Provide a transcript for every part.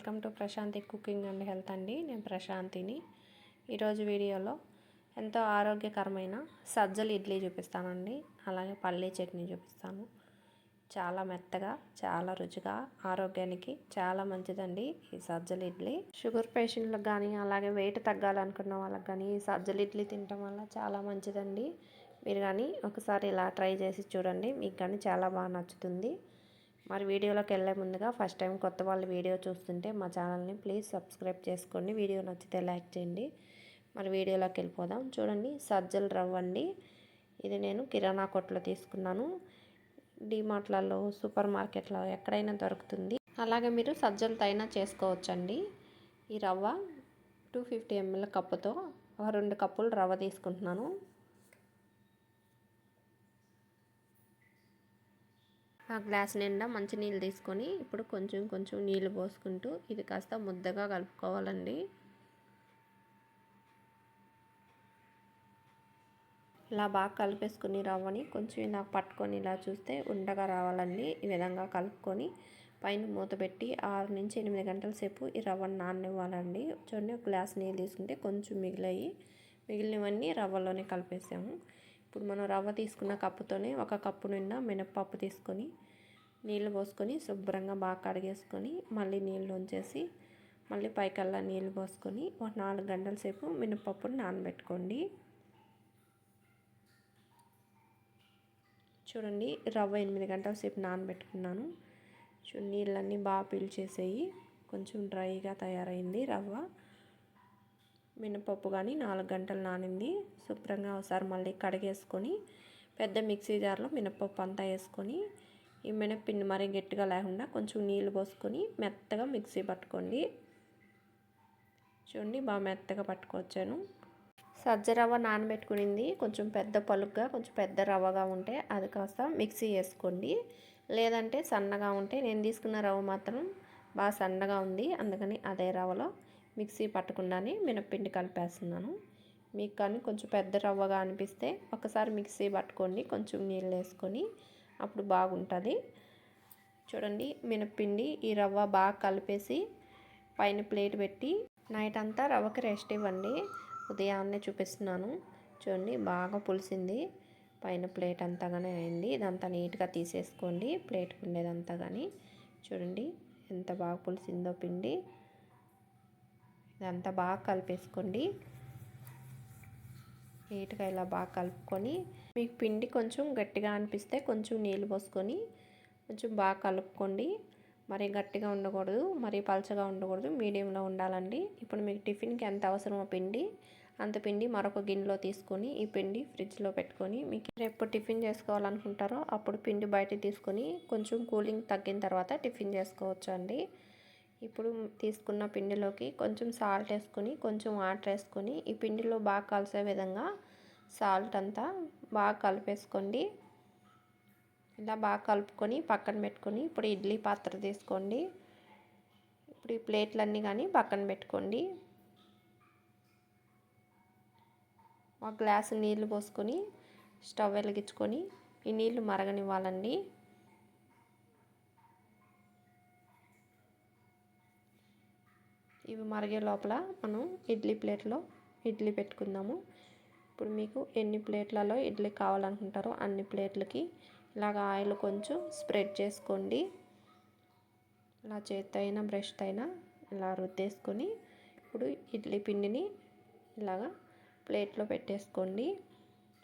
Welcome to Prashanti cooking and health అండి. నేను ప్రశాంతిని. ఈరోజు వీడియోలో ఎంతో ఆరోగ్యకరమైన సజ్జలు ఇడ్లీ చూపిస్తానండి. అలాగే పల్లీ చట్నీ చూపిస్తాను. చాలా మెత్తగా చాలా రుచిగా ఆరోగ్యానికి చాలా మంచిదండి ఈ సజ్జలు ఇడ్లీ. షుగర్ పేషెంట్లకు కానీ అలాగే వెయిట్ తగ్గాలనుకున్న వాళ్ళకి కానీ ఈ సజ్జలు ఇడ్లీ తినటం వల్ల చాలా మంచిదండి. మీరు కానీ ఒకసారి ఇలా ట్రై చేసి చూడండి. మీకు కానీ చాలా బాగా నచ్చుతుంది. మరి వీడియోలోకి వెళ్ళే ముందుగా ఫస్ట్ టైం కొత్త వాళ్ళు వీడియో చూస్తుంటే మా ఛానల్ని ప్లీజ్ సబ్స్క్రైబ్ చేసుకోండి. వీడియో నచ్చితే లైక్ చేయండి. మరి వీడియోలోకి వెళ్ళిపోదాం. చూడండి సజ్జల రవ్వ అండి. ఇది నేను కిరాణా కొట్లో తీసుకున్నాను. డిమార్ట్లలో సూపర్ మార్కెట్లో ఎక్కడైనా దొరుకుతుంది. అలాగే మీరు సజ్జలతో అయినా చేసుకోవచ్చండి. ఈ రవ్వ టూ ఫిఫ్టీ ఎంఎల్ కప్పుతో ఒక రెండు కప్పులు రవ్వ తీసుకుంటున్నాను. ఆ గ్లాస్ నిండా మంచి నీళ్ళు తీసుకొని ఇప్పుడు కొంచెం కొంచెం నీళ్ళు పోసుకుంటూ ఇది కాస్త ముద్దగా కలుపుకోవాలండి. ఇలా బాగా కలిపేసుకుని రవ్వని కొంచెం ఇలా పట్టుకొని ఇలా చూస్తే ఉండగా రావాలండి. ఈ విధంగా కలుపుకొని పైన మూత పెట్టి ఆరు నుంచి ఎనిమిది గంటల సేపు ఈ రవ్వను నాననివ్వాలండి. చూడండి ఒక గ్లాస్ నీళ్ళు తీసుకుంటే కొంచెం మిగిలాయి. మిగిలినవన్నీ రవ్వలోనే కలిపేసాము. ఇప్పుడు మనం రవ్వ తీసుకున్న కప్పుతోనే ఒక కప్పు నిండా మినప్పప్పు తీసుకొని నీళ్ళు పోసుకొని శుభ్రంగా బాగా కడిగేసుకొని మళ్ళీ నీళ్ళు ఉంచేసి మళ్ళీ పైకల్లా నీళ్ళు పోసుకొని ఒక నాలుగు గంటల సేపు మినపప్పును నానబెట్టుకోండి. చూడండి రవ్వ ఎనిమిది గంటల సేపు నానబెట్టుకున్నాను. చూ నీళ్ళన్నీ బాగా పీల్చేసేయి. కొంచెం డ్రైగా తయారైంది రవ్వ. మినపప్పు కానీ నాలుగు గంటలు నానింది. శుభ్రంగా ఒకసారి మళ్ళీ కడిగేసుకొని పెద్ద మిక్సీ జార్లో మినపప్పు అంతా వేసుకొని ఈ మినప్పిండి మరీ గట్టిగా లేకుండా కొంచెం నీళ్ళు పోసుకొని మెత్తగా మిక్సీ పట్టుకోండి. చూడండి బాగా మెత్తగా పట్టుకొచ్చాను. సజ్జ రవ్వ నానబెట్టుకునింది. కొంచెం పెద్ద పలుగ్గా కొంచెం పెద్ద రవ్వగా ఉంటే అది కాస్త మిక్సీ వేసుకోండి. లేదంటే సన్నగా ఉంటే నేను తీసుకున్న రవ్వ మాత్రం బాగా సన్నగా ఉంది. అందుకని అదే రవ్వలో మిక్సీ పట్టకుండానే మినప్పిండి కలిపేస్తున్నాను. మీకు కానీ కొంచెం పెద్ద రవ్వగా అనిపిస్తే ఒకసారి మిక్సీ పట్టుకోండి కొంచెం నీళ్ళు వేసుకొని అప్పుడు బాగుంటుంది. చూడండి మినప్పిండి ఈ రవ్వ బాగా కలిపేసి పైన ప్లేట్ పెట్టి నైట్ అంతా రవ్వకి రెస్ట్ ఇవ్వండి. ఉదయాన్నే చూపిస్తున్నాను. చూడండి బాగా పులిసింది. పైన ప్లేట్ అంతాగానే అయింది. ఇదంతా నీట్గా తీసేసుకోండి ప్లేట్కి ఉండేదంతా కానీ చూడండి ఎంత బాగా పులిసిందో పిండి. ఇదంతా బాగా కలిపేసుకోండి. నీట్గా ఇలా బాగా కలుపుకొని మీకు పిండి కొంచెం గట్టిగా అనిపిస్తే కొంచెం నీళ్ళు పోసుకొని కొంచెం బాగా కలుపుకోండి. మరి గట్టిగా ఉండకూడదు మరి పలచగా ఉండకూడదు మీడియంలో ఉండాలండి. ఇప్పుడు మీకు టిఫిన్కి ఎంత అవసరమో పిండి అంత పిండి మరొక గిన్నెలో తీసుకొని ఈ పిండి ఫ్రిడ్జ్లో పెట్టుకొని మీకు రేపు టిఫిన్ చేసుకోవాలనుకుంటారో అప్పుడు పిండి బయట తీసుకొని కొంచెం కూలింగ్ తగ్గిన తర్వాత టిఫిన్ చేసుకోవచ్చు అండి ఇప్పుడు తీసుకున్న పిండిలోకి కొంచెం సాల్ట్ వేసుకొని కొంచెం వాటర్ వేసుకొని ఈ పిండిలో బాగా కలిసే విధంగా సాల్ట్ అంతా బాగా కలిపేసుకోండి. ఇలా బాగా కలుపుకొని పక్కన పెట్టుకొని ఇప్పుడు ఇడ్లీ పాత్ర తీసుకోండి. ఇప్పుడు ఈ ప్లేట్లన్నీ కానీ పక్కన పెట్టుకోండి. ఒక గ్లాసు నీళ్ళు పోసుకొని స్టవ్ వెలిగించుకొని ఈ నీళ్ళు మరగనివ్వాలండి. ఇవి మరిగే లోపల మనం ఇడ్లీ ప్లేట్లో ఇడ్లీ పెట్టుకుందాము. ఇప్పుడు మీకు ఎన్ని ప్లేట్లలో ఇడ్లీ కావాలనుకుంటారో అన్ని ప్లేట్లకి ఇలాగ ఆయిల్ కొంచెం స్ప్రెడ్ చేసుకోండి. ఇలా చేత్తైనా బ్రష్తో అయినా ఇలా రుద్దేసుకొని ఇప్పుడు ఇడ్లీ పిండిని ఇలాగా ప్లేట్లో పెట్టేసుకోండి.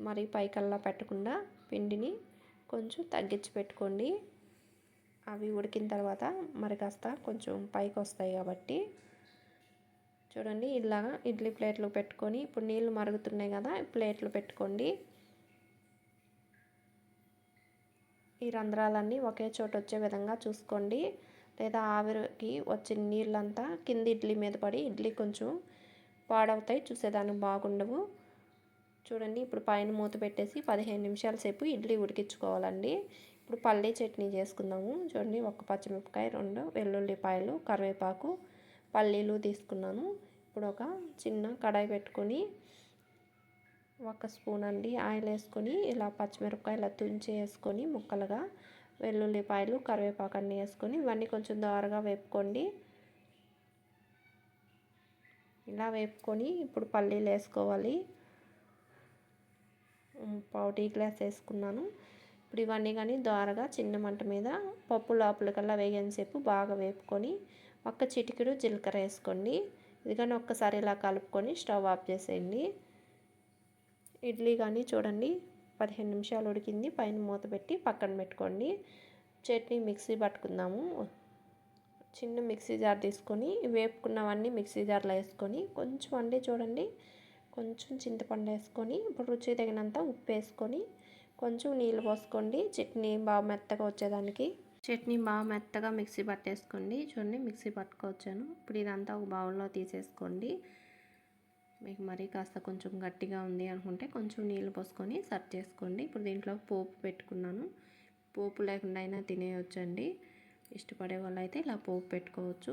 మరి పైకల్లా పెట్టకుండా పిండిని కొంచెం తగ్గించి పెట్టుకోండి. అవి ఉడికిన తర్వాత మరి కాస్త కొంచెం పైకి వస్తాయి కాబట్టి చూడండి ఇలాగా ఇడ్లీ ప్లేట్లు పెట్టుకొని ఇప్పుడు నీళ్ళు మరుగుతున్నాయి కదా ప్లేట్లు పెట్టుకోండి. ఈ రంధ్రాలన్నీ ఒకే చోట వచ్చే విధంగా చూసుకోండి. లేదా ఆవిరికి వచ్చిన నీళ్ళంతా కింద ఇడ్లీ మీద పడి ఇడ్లీ కొంచెం పాడవుతాయి చూసేదానికి బాగుండవు. చూడండి ఇప్పుడు పైన మూత పెట్టేసి పదిహేను నిమిషాల సేపు ఇడ్లీ ఉడికించుకోవాలండి. ఇప్పుడు పల్లీ చట్నీ చేసుకుందాము. చూడండి ఒక పచ్చిమిరపకాయ రెండు వెల్లుల్లిపాయలు కరివేపాకు పల్లీలు తీసుకున్నాను. ఇప్పుడు ఒక చిన్న కడాయి పెట్టుకొని ఒక స్పూన్ అండి ఆయిల్ వేసుకొని ఇలా పచ్చిమిరపకాయ ఇలా తుంచి వేసుకొని ముక్కలుగా వెల్లుల్లిపాయలు కరివేపాకు అన్నీ వేసుకొని ఇవన్నీ కొంచెం దోరగా వేపుకోండి. ఇలా వేపుకొని ఇప్పుడు పల్లీలు వేసుకోవాలి. పావు టీ గ్లాస్ వేసుకున్నాను. ఇప్పుడు ఇవన్నీ కానీ ద్వారగా చిన్న మంట మీద పప్పు లోపలికల్లా వేగేసేపు బాగా వేపుకొని ఒక్క చిటికెడు జీలకర్ర వేసుకోండి. ఇది కానీ ఒక్కసారి ఇలా కలుపుకొని స్టవ్ ఆఫ్ చేసేయండి. ఇడ్లీ కానీ చూడండి పదిహేను నిమిషాలు ఉడికింది. పైన మూత పెట్టి పక్కన పెట్టుకోండి. చట్నీ మిక్సీ పట్టుకుందాము. చిన్న మిక్సీ జార్ తీసుకొని వేపుకున్నవన్నీ మిక్సీ జార్లో వేసుకొని కొంచెం అండి చూడండి కొంచెం చింతపండు వేసుకొని ఇప్పుడు రుచి తగినంత ఉప్పు వేసుకొని కొంచెం నీళ్ళు పోసుకోండి. చట్నీ బాగా మెత్తగా వచ్చేదానికి. చట్నీ బాగా మెత్తగా మిక్సీ పట్టేసుకోండి. చూడండి మిక్సీ పట్టుకోవచ్చాను ఇప్పుడు ఇదంతా ఒక బౌల్లో తీసేసుకోండి. మీకు మరీ కాస్త కొంచెం గట్టిగా ఉంది అనుకుంటే కొంచెం నీళ్ళు పోసుకొని సర్వ్ చేసుకోండి. ఇప్పుడు దీంట్లో పోపు పెట్టుకున్నాను. పోపు లేకుండా అయినా తినేయొచ్చండి. ఇష్టపడే వాళ్ళు అయితే ఇలా పోపు పెట్టుకోవచ్చు.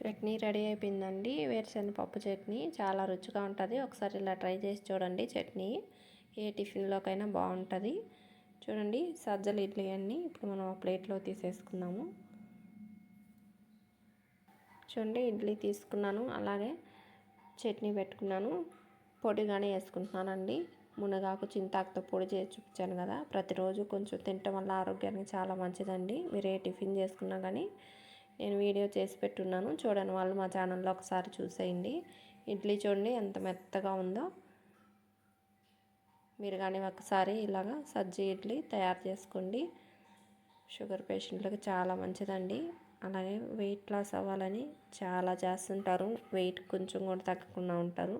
చట్నీ రెడీ అయిపోయిందండి. వేరుశనగ పప్పు చట్నీ. చాలా రుచిగా ఉంటుంది. ఒకసారి ఇలా ట్రై చేసి చూడండి చట్నీ. ఏ టిఫిన్లోకైనా బాగుంటుంది. చూడండి సజ్జలు ఇడ్లీ అన్నీ ఇప్పుడు మనం ప్లేట్లో తీసేసుకుందాము. చూడండి ఇడ్లీ తీసుకున్నాను. అలాగే చట్నీ పెట్టుకున్నాను. పొడిగానే వేసుకుంటున్నానండి. మునగాకు చింతాకుతో పొడి చేసి చూపించాను కదా. ప్రతిరోజు కొంచెం తినటం వల్ల ఆరోగ్యానికి చాలా మంచిదండి. మీరు ఏ టిఫిన్ చేసుకున్నా కానీ నేను వీడియో చేసి పెట్టున్నాను. చూడని వాళ్ళు మా ఛానల్లో ఒకసారి చూసేయండి. ఇడ్లీ చూడండి ఎంత మెత్తగా ఉందో. మీరు కానీ ఒకసారి ఇలాగా సజ్జి ఇడ్లీ తయారు చేసుకోండి. షుగర్ పేషెంట్లకు చాలా మంచిదండి. అలాగే వెయిట్ లాస్ అవ్వాలని చాలా చేస్తుంటారు. వెయిట్ కొంచెం కూడా తగ్గకుండా ఉంటారు.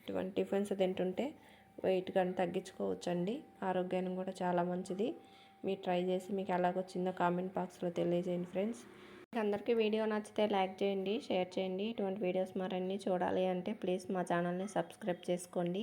ఇటువంటి టిఫిన్స్ తింటుంటే వెయిట్ కానీ తగ్గించుకోవచ్చండి. ఆరోగ్యానికి కూడా చాలా మంచిది. మీరు ట్రై చేసి మీకు ఎలాగొచ్చిందో కామెంట్ బాక్స్లో తెలియజేయండి ఫ్రెండ్స్. అందరికీ వీడియో నచ్చితే లైక్ చేయండి షేర్ చేయండి. ఇటువంటి వీడియోస్ మరన్నీ చూడాలి అంటే ప్లీజ్ మా ఛానల్ని సబ్స్క్రైబ్ చేసుకోండి.